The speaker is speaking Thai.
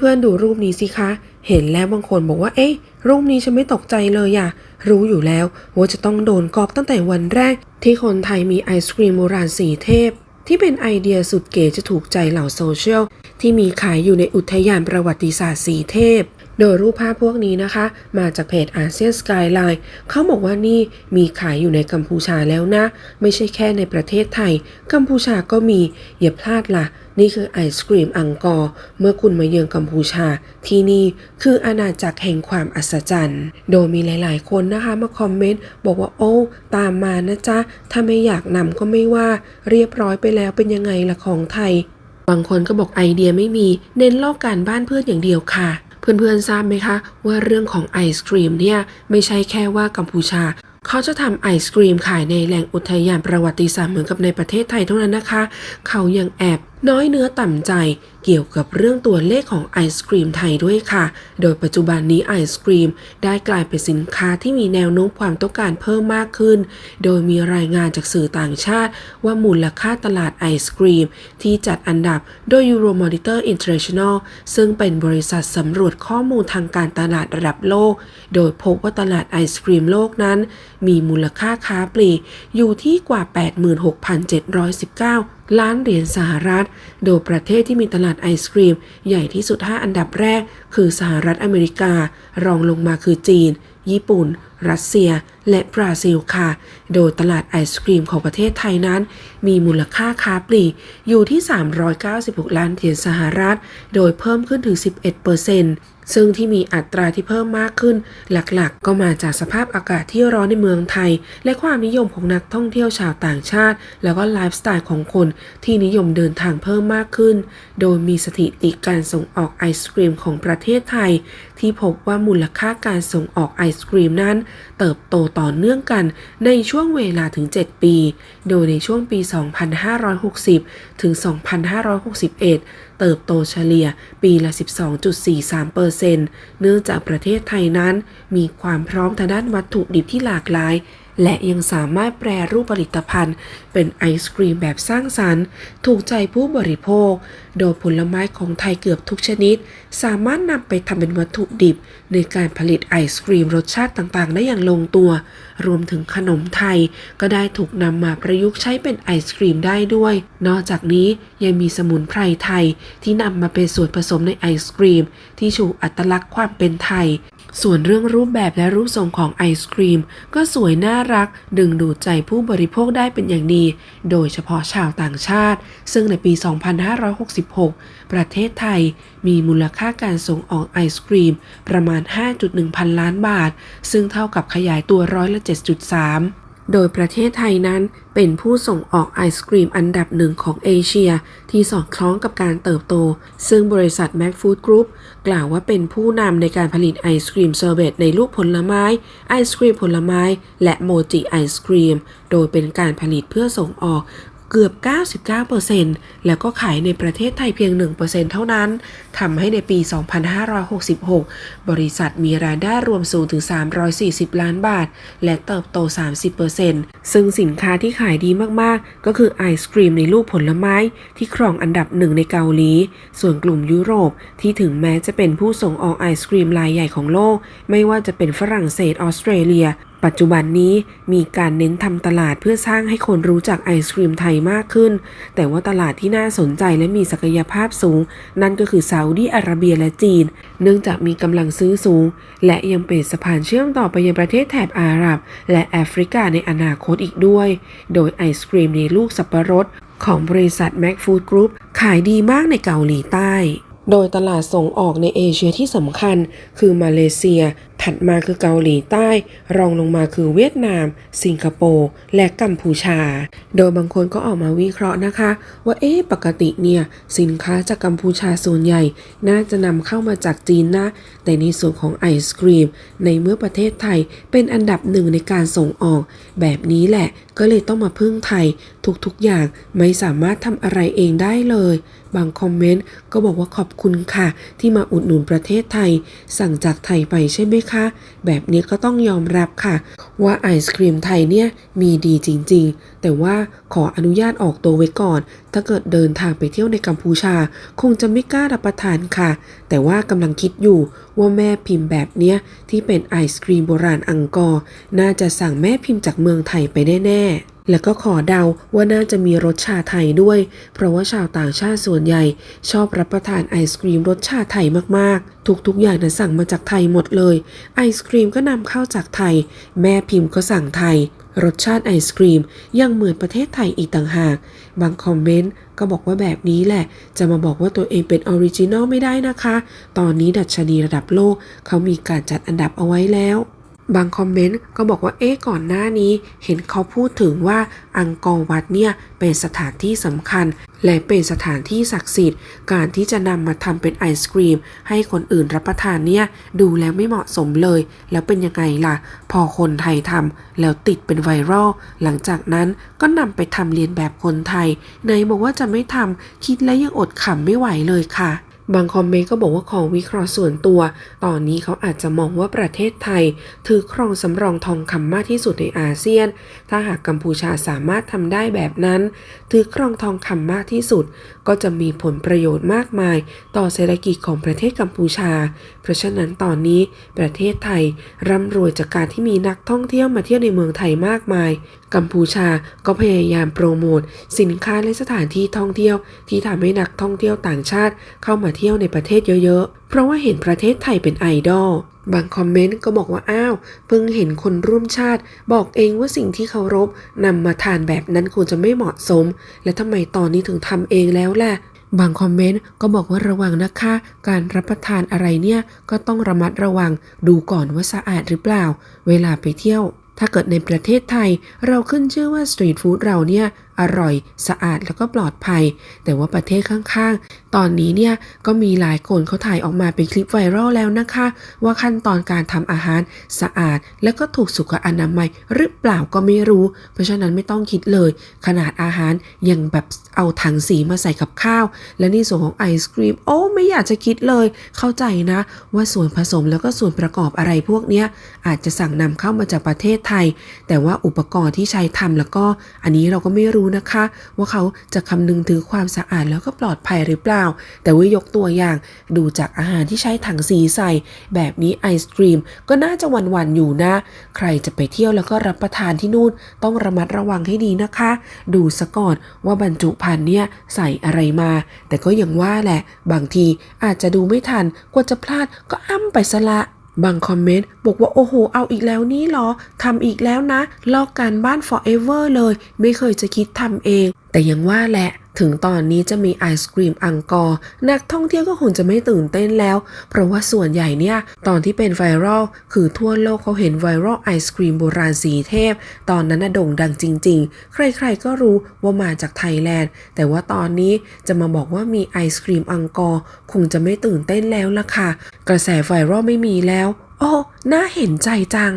เพื่อนๆดูรูปนี้สิคะ เห็นแล้วบางคนบอกว่า เอ๊ะ รูปนี้ฉันไม่ตกใจเลยอะรู้อยู่แล้วว่าจะต้องโดนกอบตั้งแต่วันแรก ที่คนไทยมีไอศครีมโบราณสีเทพ ที่เป็นไอเดียสุดเก๋จะถูกใจเหล่าโซเชียลที่มีขายอยู่ในอุทยานประวัติศาสตร์สีเทพ โดยรูปภาพพวกนี้นะคะ มาจากเพจอาเซียนสกายไลน์เขาบอกว่านี่มีขายอยู่ในกัมพูชาแล้วนะ ไม่ใช่แค่ในประเทศไทย กัมพูชาก็มี อย่าพลาดล่ะ นี่คือไอศกรีมอังกอร์ เมื่อคุณมาเยือนกัมพูชา ที่นี่คืออาณาจักรแห่งความอัศจรรย์ โดยมีหลายๆ คนนะคะมาคอมเมนต์บอกว่าโอ้ตามมานะจ๊ะ ถ้าไม่อยากนำก็ไม่ว่า เรียบร้อยไปแล้วเป็นยังไงละของไทย บางคนก็บอกไอเดียไม่มี เน้นลอกการบ้านเพื่อนอย่างเดียวค่ะ เพื่อนๆทราบไหมคะ ว่าเรื่องของไอศครีมเนี่ยไม่ใช่แค่ว่ากัมพูชา เขาจะทำไอศครีมขายในแหล่งอุทยานประวัติศาสตร์เหมือนกับในประเทศไทยเท่านั้นนะคะ เขายังแอบน้อยเนื้อต่ำใจเกี่ยวกับเรื่องตัวเลขของไอศครีมไทยด้วยค่ะ โดยปัจจุบันนี้ไอศครีมได้กลายเป็นสินค้าที่มีแนวโน้มความต้องการเพิ่มมากขึ้น โดยมีรายงานจากสื่อต่างชาติ ว่ามูลค่าตลาดไอศครีม ที่จัดอันดับโดย Euromonitor International ซึ่งเป็นบริษัทสำรวจข้อมูลทางการตลาดระดับโลก โดยพบว่าตลาดไอศครีมโลกนั้น มีมูลค่าค้าปลีกอยู่ที่กว่า 86,719 ล้านเหรียญสหรัฐ โดยประเทศที่มีตลาดไอศครีม ใหญ่ที่สุด 5 อันดับแรก คือสหรัฐอเมริกา รองลงมาคือจีน ญี่ปุ่น รัสเซีย และบราซิลค่ะ โดยตลาดไอศครีมของประเทศไทยนั้น มีมูลค่าค้าปลีกอยู่ที่ 396 ล้านเหรียญสหรัฐ โดยเพิ่มขึ้นถึง 11% ซึ่งที่มีอัตราที่เพิ่มมากขึ้น หลักๆ ก็มาจากสภาพอากาศที่ร้อนในเมืองไทย และความนิยมของนักท่องเที่ยวชาวต่างชาติ แล้วก็ไลฟ์สไตล์ของคนที่นิยมเดินทางเพิ่มมากขึ้น โดยมีสถิติการส่งออกไอศครีมของประเทศไทยที่พบว่ามูลค่าการส่งออกไอศครีมนั้น เติบโตต่อเนื่องกันในช่วงเวลาถึง 7 ปี โดยในช่วงปี 2560 ถึง 2561 เติบโตเฉลี่ยปีละ 12.43%เเนื่องจากประเทศไทยนั้น มีความพร้อมทางด้านวัตถุดิบที่หลากหลาย และยังสามารถแปรรูปผลิตภัณฑ์ เป็นไอศครีมแบบสร้างสรรค์ ถูกใจผู้บริโภค โดยผลไม้ของไทยเกือบทุกชนิด สามารถนำไปทำเป็นวัตถุดิบ ในการผลิตไอศครีมรสชาติต่างๆ ได้อย่างลงตัว รวมถึงขนมไทย ก็ได้ถูกนำมาประยุกต์ใช้เป็นไอศครีมได้ด้วย นอกจากนี้ยังมีสมุนไพรไทยที่นำมาเป็นส่วนผสมในไอศครีม ที่ชูอัตลักษณ์ความเป็นไทย ส่วนเรื่องรูปแบบและรูปทรงของไอศครีม ก็สวยน่ารัก ดึงดูดใจผู้บริโภคได้เป็นอย่างดี โดยเฉพาะชาวต่างชาติ ซึ่งในปี 2566 ประเทศไทยมีมูลค่าการส่งออกไอศครีม ประมาณ 5.1 พันล้านบาท ซึ่งเท่ากับขยายตัวร้อยละ 7.3 โดยประเทศไทยนั้นเป็นผู้ส่งออกไอศกรีมอันดับหนึ่งของเอเชีย ที่สอดคล้องกับการเติบโต ซึ่งบริษัทแม็กฟู้ดกรุ๊ปกล่าวว่าเป็นผู้นำในการผลิตไอศกรีมเซอร์เบตในรูปผลไม้ ไอศกรีมผลไม้ และโมจิไอศกรีม โดยเป็นการผลิตเพื่อส่งออก เกือบ 99%แล้วก็ขายในประเทศไทยเพียง 1%เท่านั้น ทำให้ในปี 2566 บริษัทมีรายได้รวมสูงถึง 340 ล้านบาท และเติบโต 30%ซึ่งสินค้าที่ขายดีมาก ๆ ก็คือไอศครีมในรูปผลไม้ที่ครองอันดับหนึ่งในเกาหลี ส่วนกลุ่มยุโรปที่ถึงแม้จะเป็นผู้ส่งออกไอศครีมรายใหญ่ของโลก ไม่ว่าจะเป็นฝรั่งเศส ออสเตรเลีย ปัจจุบันนี้มีการเน้นทำตลาดเพื่อสร้างให้คนรู้จักไอศครีมไทยมากขึ้น แต่ว่าตลาดที่น่าสนใจและมีศักยภาพสูง นั่นก็คือซาอุดีอาระเบียและจีน เนื่องจากมีกำลังซื้อสูง และยังเป็นสะพานเชื่อมต่อไปยังประเทศแถบอาหรับ และแอฟริกาในอนาคตอีกด้วย โดยไอศครีมในลูกสับปะรดของบริษัท Mac Food Group ขายดีมากในเกาหลีใต้โดยตลาดส่งออกในเอเชียที่สำคัญคือมาเลเซีย ถัดมาคือเกาหลีใต้ รองลงมาคือเวียดนาม สิงคโปร์ และกัมพูชา โดยบางคนก็ออกมาวิเคราะห์นะคะ ว่าเอ๊ะปกติเนี่ย สินค้าจากกัมพูชาส่วนใหญ่ น่าจะนำเข้ามาจากจีนนะ แต่ในส่วนของไอศครีม ในเมื่อประเทศไทยเป็นอันดับหนึ่งในการส่งออก แบบนี้แหละ ก็เลยต้องมาพึ่งไทย ทุกๆอย่างไม่สามารถทำอะไรเองได้เลยบางคอมเมนต์ก็บอกว่าขอบคุณค่ะ ที่มาอุดหนุนประเทศไทย สั่งจากไทยไปใช่ไหมคะ แบบนี้ก็ต้องยอมรับค่ะ ว่าไอศครีมไทยเนี่ยมีดีจริงๆ แต่ว่าขออนุญาตออกตัวไว้ก่อน ถ้าเกิดเดินทางไปเที่ยวในกัมพูชา คงจะไม่กล้ารับประทานค่ะ แต่ว่ากำลังคิดอยู่ว่าแม่พิมพ์แบบเนี้ยที่เป็นไอศครีมโบราณอังกอร์น่าจะสั่งแม่พิมพ์จากเมืองไทยไปแน่ๆ แล้วก็ขอเดาว่าน่าจะมีรสชาไทยด้วย เพราะว่าชาวต่างชาติส่วนใหญ่ ชอบรับประทานไอศครีมรสชาไทยมากๆ ทุกๆ อย่างนั้นสั่งมาจากไทยหมดเลย ไอศครีมก็นำเข้าจากไทย แม่พิมพ์ก็สั่งไทย รสชาติไอศครีมยังเหมือนประเทศไทยอีกต่างหาก บางคอมเมนต์ก็บอกว่าแบบนี้แหละ จะมาบอกว่าตัวเองเป็นออริจินอลไม่ได้นะคะ ตอนนี้ดัชนีระดับโลกเขามีการจัดอันดับเอาไว้แล้ว บางคอมเมนต์ก็บอกว่าเอ๊ะก่อนหน้านี้ เห็นเขาพูดถึงว่าอังกอร์วัดเนี่ยเป็นสถานที่สำคัญ และเป็นสถานที่ศักดิ์สิทธิ์ การที่จะนำมาทำเป็นไอศครีม ให้คนอื่นรับประทานเนี่ยดูแล้วไม่เหมาะสมเลย แล้วเป็นยังไงล่ะ พอคนไทยทำแล้วติดเป็นไวรัลหลังจากนั้นก็นำไปทำเรียนแบบคนไทยไหนบอกว่าจะไม่ทำคิดแล้วยังอดขำไม่ไหวเลยค่ะ บางคอมเมนต์ก็บอกว่าของวิเคราะห์ส่วนตัว ตอนนี้เขาอาจจะมองว่าประเทศไทย ถือครองสำรองทองคำมากที่สุดในอาเซียน ถ้าหากกัมพูชาสามารถทำได้แบบนั้น ถือครองทองคำมากที่สุด ก็จะมีผลประโยชน์มากมาย ต่อเศรษฐกิจของประเทศกัมพูชา เพราะฉะนั้นตอนนี้ประเทศไทยร่ำรวยจากการที่มีนักท่องเที่ยวมาเที่ยวในเมืองไทยมากมาย กัมพูชาก็พยายามโปรโมทสินค้าและสถานที่ท่องเที่ยว ที่ทำให้นักท่องเที่ยวต่างชาติเข้ามาเที่ยวในประเทศเยอะๆ เพราะว่าเห็นประเทศไทยเป็นไอดอล บางคอมเมนต์ก็บอกว่าอ้าว เพิ่งเห็นคนร่วมชาติ บอกเองว่าสิ่งที่เคารพนำมาทานแบบนั้นคงจะไม่เหมาะสม และทำไมตอนนี้ถึงทำเองแล้วล่ะบางคอมเมนต์ก็บอกว่าระวังนะคะ การรับประทานอะไรเนี่ยก็ต้องระมัดระวังดูก่อนว่าสะอาดหรือเปล่า เวลาไปเที่ยว ถ้าเกิดในประเทศไทย เราขึ้นชื่อว่าสตรีทฟู้ดเราเนี่ย อร่อย สะอาดแล้วก็ปลอดภัย แต่ว่าประเทศข้างๆ ตอนนี้เนี่ยก็มีหลายคนเขาถ่ายออกมาเป็นคลิปไวรัลแล้วนะคะ ว่าขั้นตอนการทำอาหารสะอาด และก็ถูกสุขอนามัยหรือเปล่าก็ไม่รู้ เพราะฉะนั้นไม่ต้องคิดเลย ขนาดอาหารยังแบบเอาถังสีมาใส่กับข้าว และในส่วนของไอศครีมโอ้ไม่อยากจะคิดเลย เข้าใจนะ ว่าส่วนผสมแล้วก็ส่วนประกอบอะไรพวกเนี้ยอาจจะสั่งนำเข้ามาจากประเทศไทย แต่ว่าอุปกรณ์ที่ใช้ทำแล้วก็อันนี้เราก็ไม่รู้นะคะ ว่าเขาจะคำนึงถึงความสะอาดแล้วก็ปลอดภัยหรือเปล่า แต่ว่ายกตัวอย่างดูจากอาหารที่ใช้ถังสีใส่ แบบนี้ไอศครีมก็น่าจะหวันๆอยู่นะ ใครจะไปเที่ยวแล้วก็รับประทานที่นู่นต้องระมัดระวังให้ดีนะคะ ดูซะก่อนว่าบรรจุภัณฑ์เนี่ยใส่อะไรมา แต่ก็ยังว่าแหละ บางทีอาจจะดูไม่ทันกว่าจะพลาดก็อ้ำไปซะละ บางคอมเมนต์บอกว่าโอ้โห เอาอีกแล้วนี่เหรอทำอีกแล้วนะ ลอกการบ้าน forever เลย ไม่เคยจะคิดทำเอง แต่ยังว่าแหละถึงตอนนี้จะมีไอศกรีมอังกอร์นักท่องเที่ยวก็คงจะไม่ตื่นเต้นแล้ว เพราะว่าส่วนใหญ่เนี่ย ตอนที่เป็นไวรัลคือทั่วโลกเขาเห็นไวรัลไอศกรีมโบราณสีเทพ ตอนนั้นน่ะโด่งดังจริง ๆ ใครๆก็รู้ว่ามาจากไทยแลนด์ แต่ว่าตอนนี้จะมาบอกว่ามีไอศกรีมอังกอร์คงจะไม่ตื่นเต้นแล้วล่ะค่ะ กระแสไวรัลไม่มีแล้ว โอ้น่าเห็นใจจัง